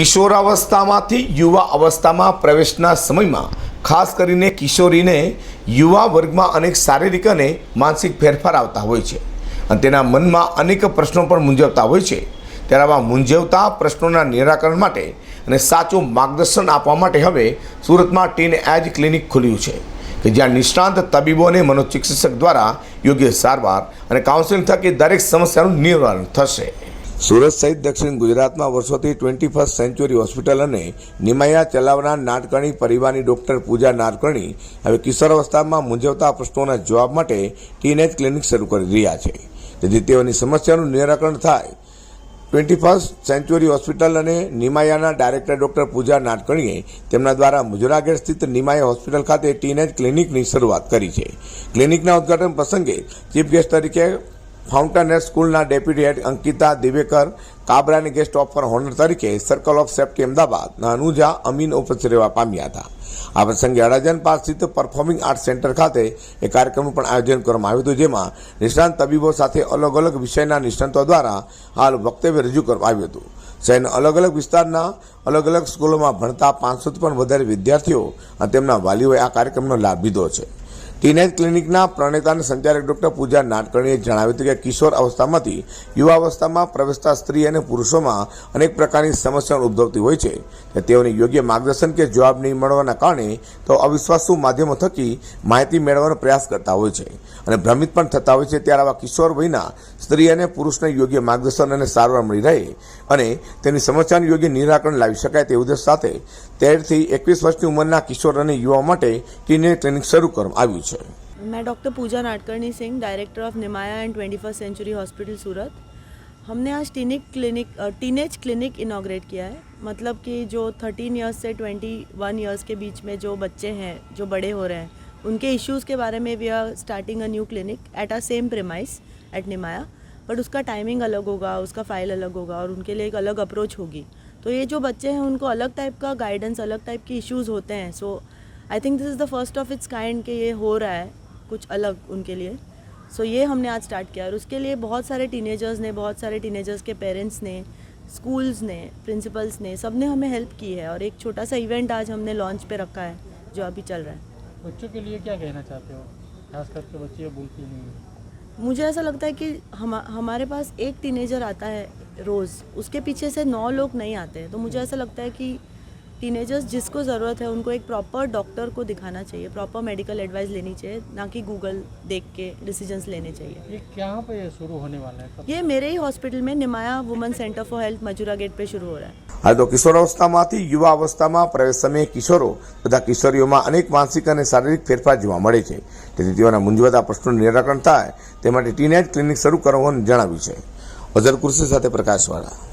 કિશોરાવસ્થામાંથી યુવા અવસ્થામાં પ્રવેશના સમયમાં, ખાસ કરીને કિશોરીને યુવા વર્ગમાં અનેક શારીરિક અને માનસિક ફેરફાર આવતા હોય છે. અને તેના મનમાં અનેક પ્રશ્નો પણ મૂંઝવતા હોય છે. ત્યારે આવા મૂંઝવતા પ્રશ્નોના નિરાકરણ માટે અને સાચું માર્ગદર્શન આપવા માટે હવે સુરતમાં ટીન એજ ક્લિનિક ખુલ્યું છે, કે જ્યાં નિષ્ણાંત તબીબો અને મનોચિકિત્સક દ્વારા યોગ્ય સારવાર અને કાઉન્સેલિંગ થકી દરેક સમસ્યાનું નિવારણ થશે. સુરત સહિત દક્ષિણ ગુજરાતમાં વર્ષોથી ટ્વેન્ટી ફર્સ્ટ સેન્ચુરી હોસ્પિટલ અને નિમાયા ચલાવનાર નાટકર્ણી પરિવારની ડોક્ટર પૂજા નાટકર્ણી હવે કિશોરાવસ્થામાં મૂંઝવતા પ્રશ્નોના જવાબ માટે ટીનેજ ક્લિનિક શરૂ કરી રહ્યા છે. જેથી તેઓની સમસ્યાનું નિરાકરણ થાય. ટ્વેન્ટી ફર્સ્ટ સેન્ચુરી હોસ્પિટલ અને નિમાયાના ડાયરેક્ટર ડોક્ટર પૂજા નાટકણીએ તેમના દ્વારા મુજરાગેર સ્થિત નિમાયા હોસ્પિટલ ખાતે ટીનેજ ક્લિનિકની શરૂઆત કરી છે. ક્લિનિકના ઉદઘાટન પ્રસંગે ચીફ ગેસ્ટ તરીકે ફાઉન્ટેનર સ્કૂલના ડેપ્યુટી હેડ અંકિતા દિવેકર, કાબરાની ગેસ્ટ ઓફર હોનર તરીકે સર્કલ ઓફ સેફ્ટી અમદાવાદના અનુજા, અમીન ઉપસ્થિત રહેવા પામ્યા હતા. આ પ્રસંગે અડાજન પાસ સ્થિત પરફોર્મિંગ આર્ટ સેન્ટર ખાતે એક કાર્યક્રમનું પણ આયોજન કરવામાં આવ્યું હતું, જેમાં નિષ્ણાંત તબીબો સાથે અલગ અલગ વિષયના નિષ્ણાંતો દ્વારા હાલ વક્તવ્ય રજૂ કરવામાં આવ્યું હતું. શહેરના અલગ અલગ વિસ્તારના અલગ અલગ સ્કૂલોમાં ભણતા પાંચસોથી પણ વધારે વિદ્યાર્થીઓ અને તેમના વાલીઓએ આ કાર્યક્રમનો લાભ લીધો છે. ટીનેજ ક્લિનિકના પ્રણેતા અને સંચાલક ડોક્ટર પૂજા નાટકર્ણીએ જણાવ્યું હતું કે કિશોર અવસ્થામાંથી યુવા અવસ્થામાં પ્રવેશતા સ્ત્રી અને પુરુષોમાં અનેક પ્રકારની સમસ્યાઓ ઉદ્ભવતી હોય છે. તેઓને યોગ્ય માર્ગદર્શન કે જવાબ નહીં મળવાના કારણે તો અવિશ્વાસુ માધ્યમો થકી માહિતી મેળવવાનો પ્રયાસ કરતા હોય છે અને ભ્રમિત પણ થતા હોય છે ત્યારે આવા કિશોર વયના સ્ત્રી અને પુરુષને યોગ્ય માર્ગદર્શન અને સારવાર મળી રહે અને તેની સમસ્યાનું યોગ્ય નિરાકરણ લાવી શકાય તે ઉદ્દેશ સાથે તેરથી એકવીસ વર્ષની ઉંમરના કિશોર અને યુવાઓ માટે ટીનેજ ક્લિનિક શરૂ કરવામાં આવ્યું છે. मैं doctor Pooja Natkarni Singh director of Nimaya and twenty first century hospital Surat. हमने आज टीनिक क्लिनिक टीनेज क्लिनिक इनाग्रेट किया है। मतलब कि जो थर्टीन ईयर्स से ट्वेंटी वन ईयर्स के बीच में जो बच्चे हैं, जो बड़े हो रहे हैं, उनके इश्यूज़ के बारे में we are starting a new clinic at a same premise at Nimaya. But उसका टाइमिंग अलग होगा, उसका फ़ाइल अलग होगा और उनके लिए एक अलग अप्रोच होगी। तो ये जो बच्चे हैं, उनको अलग टाइप का गाइडेंस अलग टाइप के इश्यूज़ होते हैं। So I think this is the first of its kind कि ये हो रहा है कुछ अलग उनके लिए। सो so, ये हमने आज स्टार्ट किया और उसके लिए बहुत सारे टीनेजर्स ने बहुत सारे टीनेजर्स के पेरेंट्स ने स्कूल्स ने प्रिंसिपल्स ने सबने हमें हेल्प की है और एक छोटा सा इवेंट आज हमने लॉन्च पे रखा है जो अभी चल रहा है। बच्चों के लिए क्या कहना चाहते हो? खास करके बच्चे बोलती नहीं हैं मुझे ऐसा लगता है कि हम हमारे पास एक टीनेजर आता है रोज़ उसके पीछे से नौ लोग नहीं आते तो मुझे ऐसा लगता है कि टीनेजर्स जिसको ज़रूरत है उनको एक प्रॉपर डॉक्टर को दिखाना चाहिए प्रॉपर मेडिकल एडवाइस लेनी चाहिए ना कि गूगल देख के डिसीजंस लेने चाहिए ये कहाँ पे शुरू होने वाला है कब ये मेरे ही हॉस्पिटल में Nimaya women centre for health Majura gate पे शुरू हो रहा है આ તો કિશોરાવસ્થામાંથી યુવા અવસ્થામાં પ્રવેશ સમયે કિશોરો તથા કિશોરીઓમાં અનેક માનસિક અને શારીરિક ફેરફાર જોવા મળે છે તેથી તેઓના મૂંઝવતા પ્રશ્નોનું નિરાકરણ થાય તે માટે ટીનેજ ક્લિનિક શરૂ કરવાનું જણાવ્યું છે અઝર કુર્સી સાથે પ્રકાશવાળા